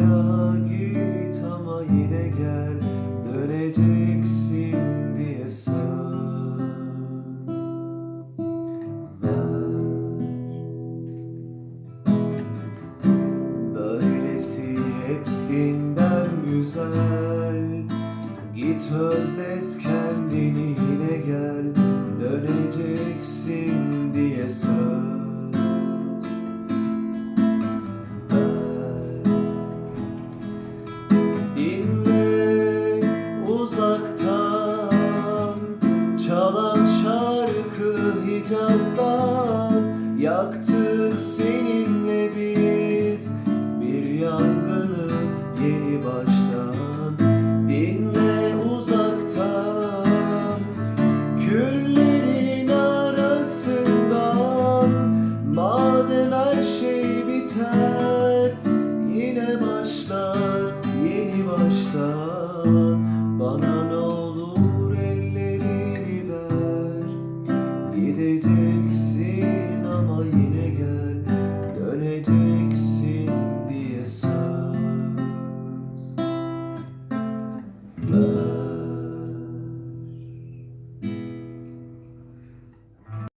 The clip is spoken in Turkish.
Git ama yine gel Döneceksin diye söz Böylesi hepsinden güzel. Git özlet kendini yine gel Döneceksin diye söz Hicaz'dan Yaktık Gideceksin ama yine